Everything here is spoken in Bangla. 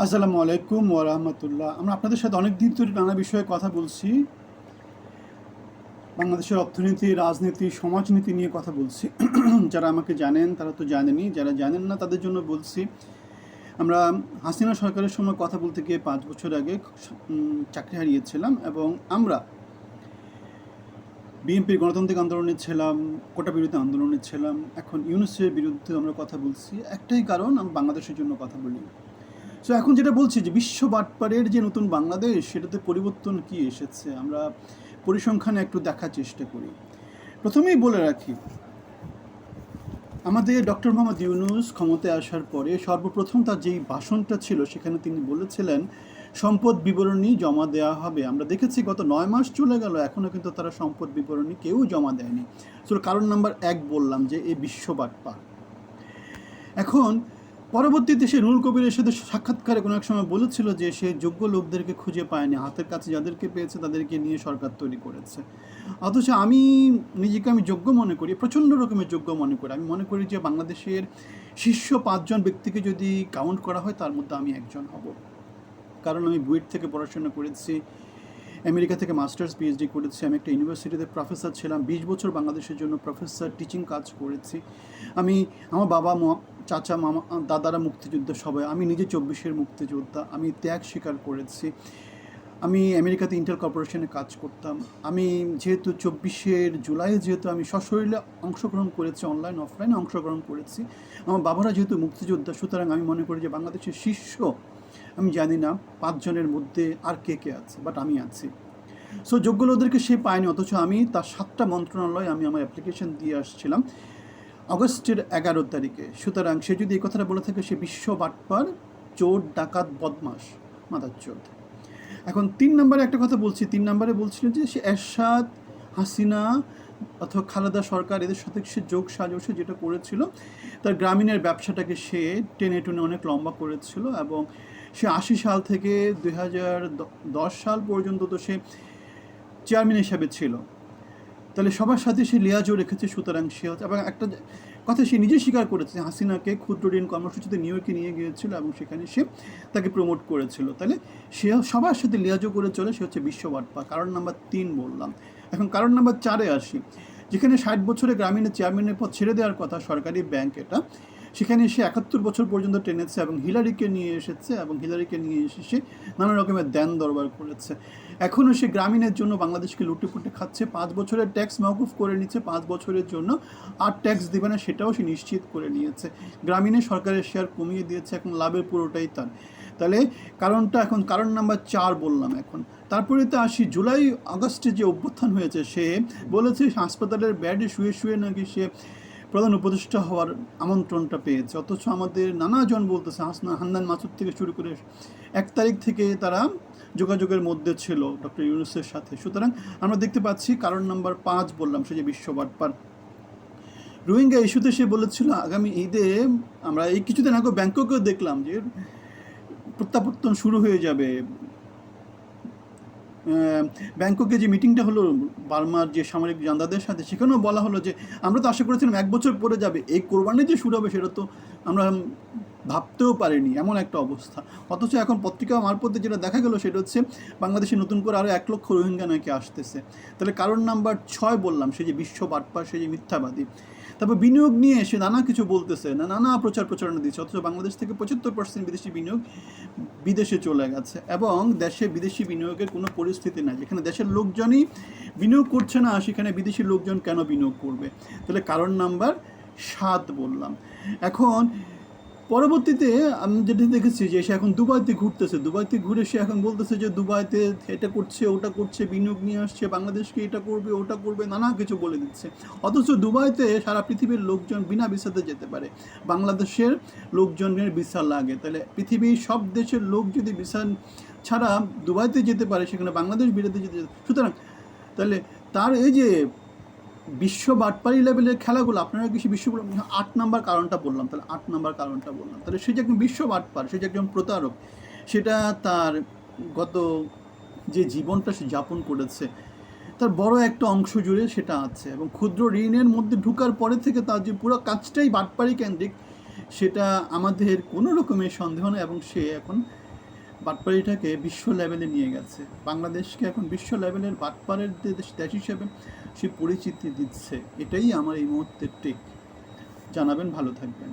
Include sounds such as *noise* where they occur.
আসসালামু আলাইকুম ওয়া রাহমাতুল্লাহ। আমরা আপনাদের সাথে অনেক দিন ধরে নানা বিষয়ে কথা বলছি। বাংলাদেশের অর্থনীতি, রাজনীতি, সমাজনীতি নিয়ে কথা বলছি। *clears throat* যারা আমাকে জানেন, তারা তো জানেনি যারা জানেন না, তাদের জন্য বলছি, আমরা হাসিনা সরকারের সময় কথা বলতে গিয়ে পাঁচ বছর আগে চাকরি হারিয়েছিলাম এবং আমরা বিএনপির গণতান্ত্রিক আন্দোলনে ছিলাম, কোটা বিরোধী আন্দোলনে ছিলাম। এখন ইউনুসের বিরুদ্ধে আমরা কথা বলছি। একটাই কারণ, আমরা বাংলাদেশের জন্য কথা বলি। সো এখন যেটা বলছি যে বিশ্ব বাটপারের যে নতুন বাংলাদেশ, সেটাতে পরিবর্তন কি এসেছে? আমরা পরিসংখ্যানে একটু দেখার চেষ্টা করি। প্রথমেই বলে রাখি, আমাদের ডক্টর মোহাম্মদ ইউনুস ক্ষমতায় আসার পরে সর্বপ্রথম তার যেই ভাষণটা ছিল, সেখানে তিনি বলেছিলেন, সম্পদ বিবরণী জমা দেওয়া হবে। আমরা দেখেছি গত নয় মাস চলে গেল এখনও কিন্তু তারা সম্পদ বিবরণী কেউ জমা দেয়নি। সো কারণ নাম্বার এক বললাম যে এই বিশ্ব বাটপা এখন পরবর্তীতে সে নুরুল কবিরের সাথে সাক্ষাৎকারে কোনো এক সময় বলেছিল যে সে যোগ্য লোকদেরকে খুঁজে পায়নি, হাতের কাছে যাদেরকে পেয়েছে তাদেরকে নিয়ে সরকার তৈরি করেছে। অথচ আমি নিজেকে আমি যোগ্য মনে করি, প্রচণ্ড রকমের যোগ্য মনে করি। আমি মনে করি যে বাংলাদেশের শীর্ষ পাঁচজন ব্যক্তিকে যদি কাউন্ট করা হয়, তার মধ্যে আমি একজন হব। কারণ আমি বুয়েট থেকে পড়াশোনা করেছি, আমেরিকা থেকে মাস্টার্স পিএইচডি করেছি, আমি একটা ইউনিভার্সিটিতে প্রফেসর ছিলাম, বিশ বছর বাংলাদেশের জন্য প্রফেসর টিচিং কাজ করেছি। আমি, আমার বাবা মা চাচা, মামা, দাদারা মুক্তিযোদ্ধা সবাই আমি নিজে চব্বিশের মুক্তিযোদ্ধা, আমি ত্যাগ স্বীকার করেছি। আমি আমেরিকাতে ইন্টার কর্পোরেশনে কাজ করতাম। আমি যেহেতু চব্বিশের জুলাই যেহেতু আমি সশরীরে অংশগ্রহণ করেছি অনলাইন অফলাইনে অংশগ্রহণ করেছি, আমার বাবারা যেহেতু মুক্তিযোদ্ধা, সুতরাং আমি মনে করি যে বাংলাদেশের শীর্ষ, আমি জানি না পাঁচজনের মধ্যে আর কে কে আছে বাট আমি আছি। সো যোগ্য লোকদেরকে সে পায়নি, অথচ আমি তার সাতটা মন্ত্রণালয়ে আমি আমার অ্যাপ্লিকেশন দিয়ে আসছিলাম। আগস্টের এগারো তারিখে। সুতরাং সে যদি এই কথাটা বলে থাকে, সে বিশ্ব বাটপার, চোর, ডাকাত বদমাস মাদার চোদ এখন তিন নম্বরে একটা কথা বলছি। তিন নম্বরে বলছিল যে সে এরশাদ, হাসিনা অথবা খালেদা সরকার, এদের সাথে সে যোগ সাজসে যেটা করেছিল, তার গ্রামীণের ব্যবসাটাকে সে টেনে টুনে অনেক লম্বা করেছিল এবং সে আশি সাল থেকে দুই হাজার দশ সাল পর্যন্ত তো সে চেয়ারম্যান হিসাবে ছিল। তাহলে সবার সাথে সে লিয়াজও রেখেছে, সুতরাং সে হচ্ছে এবং একটা কথা সে নিজে স্বীকার করেছে হাসিনাকে ক্ষুদ্র ঋণ কর্মসূচিতে নিউ ইয়র্কে নিয়ে গিয়েছিল এবং সেখানে সে তাকে প্রমোট করেছিল। তাহলে সে সবার সাথে লিয়াজও করে চলে, সে হচ্ছে বিশ্ববাটপা কারণ নাম্বার তিন বললাম। এখন কারণ নাম্বার চারে আসি। যেখানে ষাট বছরে গ্রামীণের চেয়ারম্যানের পদ ছেড়ে দেওয়ার কথা সরকারি ব্যাংক এটা। সেখানে সে একাত্তর বছর পর্যন্ত টেনেছে এবং হিলারিকে নিয়ে এসেছে এবং হিলারিকে নিয়ে এসে সে নানা রকমের দেন দরবার করেছে। এখনও সে গ্রামীণের জন্য বাংলাদেশকে লুটে পুটে খাচ্ছে। পাঁচ বছরের ট্যাক্স মওকুফ করে নিচ্ছে, পাঁচ বছরের জন্য আর ট্যাক্স দেবে না, সেটাও সে নিশ্চিত করে নিয়েছে। গ্রামীণে সরকারের শেয়ার কমিয়ে দিয়েছে, এখন লাভের পুরোটাই তার। তাহলে কারণটা এখন, কারণ নাম্বার চার বললাম এখন। তারপরে তো আসি, জুলাই আগস্টে যে অভ্যুত্থান হয়েছে, সে বলেছে হাসপাতালের ব্যাডে শুয়ে শুয়ে নাকি সে প্রধান উপদেষ্টা হওয়ার আমন্ত্রণটা পেয়েছে। অথচ আমাদের নানাজন বলতেছে, হাসনা, হান্নান মাসুদ থেকে শুরু করে এক তারিখ থেকে তারা যোগাযোগের মধ্যে ছিল ডক্টর ইউনুসের সাথে। সুতরাং আমরা দেখতে পাচ্ছি কারণ নাম্বার পাঁচ বললাম, সে যে বিশ্ব বাটপার। রোহিঙ্গা ইস্যুতে সে বলেছিল, আগামী ঈদে আমরা এই কিছুদিন আগে ব্যাংককেও দেখলাম যে প্রত্যাবর্তন শুরু হয়ে যাবে। ব্যাংককে যে মিটিংটা হলো, বার্মার যে সামরিক জান্দাদের সাথে, সেখানেও বলা হলো যে, আমরা তো আশা করেছিলাম এক বছর পরে যাবে। এই কোরবানি যে শুরু হবে, সেটা তো আমরা ভাবতেও পারেনি, এমন একটা অবস্থা। অথচ এখন পত্রিকা মারফতে যেটা দেখা গেল সেটা হচ্ছে বাংলাদেশে নতুন করে আরও এক লক্ষ রোহিঙ্গা নাকি আসতেছে। তাহলে কারণ নাম্বার ছয় বললাম, সে যে বিশ্ব বাটপার সে যে মিথ্যাবাদী। তারপর বিনিয়োগ নিয়ে সে নানা কিছু বলতেছে, না, নানা প্রচার প্রচারণা দিচ্ছে, অথচ বাংলাদেশ থেকে পঁচাত্তর পার্সেন্ট বিদেশি বিনিয়োগ বিদেশে চলে গেছে। এবং দেশে বিদেশি বিনিয়োগের কোনো পরিস্থিতি নাই, যেখানে দেশের লোকজনই বিনিয়োগ করছে না, সেখানে বিদেশি লোকজন কেন বিনিয়োগ করবে? তাহলে কারণ নাম্বার সাত বললাম। এখন পরবর্তীতে আমি যেটা দেখেছি যে সে এখন দুবাইতে ঘুরতেছে। দুবাইতে ঘুরে সে এখন বলতেছে যে দুবাইতে এটা করছে, ওটা করছে, বিনিয়োগ নিয়ে আসছে, বাংলাদেশকে এটা করবে, ওটা করবে, নানা কিছু বলে দিচ্ছে। অথচ দুবাইতে সারা পৃথিবীর লোকজন বিনা ভিসাতে যেতে পারে। বাংলাদেশের লোকজনের ভিসা লাগে। তাহলে পৃথিবীর সব দেশের লোক যদি ভিসা ছাড়া দুবাইতে যেতে পারে, সেখানে বাংলাদেশ বিরাতে যেতে সুতরাং তাহলে তার এই যে বিশ্ব বাটপারি লেভেলের খেলাগুলো, আপনারা কি সে বিশ্বগুলো আট নাম্বার কারণটা বললাম, তাহলে আট নাম্বার কারণটা বললাম। তাহলে সে যে একজন বিশ্ব বাটপার, সে যে একজন প্রতারক, সেটা তার গত যে জীবনটা সে যাপন করেছে, তার বড় একটা অংশ জুড়ে সেটা আছে। এবং ক্ষুদ্র ঋণের মধ্যে ঢুকার পরে থেকে তার যে পুরো কাজটাই বাটপারি কেন্দ্রিক, সেটা আমাদের কোনো রকমের সন্দেহ নেই এবং সে এখন বাটপাড়িটাকে বিশ্ব লেভেলে নিয়ে গেছে। বাংলাদেশকে এখন বিশ্ব লেভেলের বাটপাড়ের দেশ হিসেবে সে পরিচিতি দিচ্ছে। এটাই আমার এই মুহূর্তের টেক জানাবেন ভালো থাকবেন।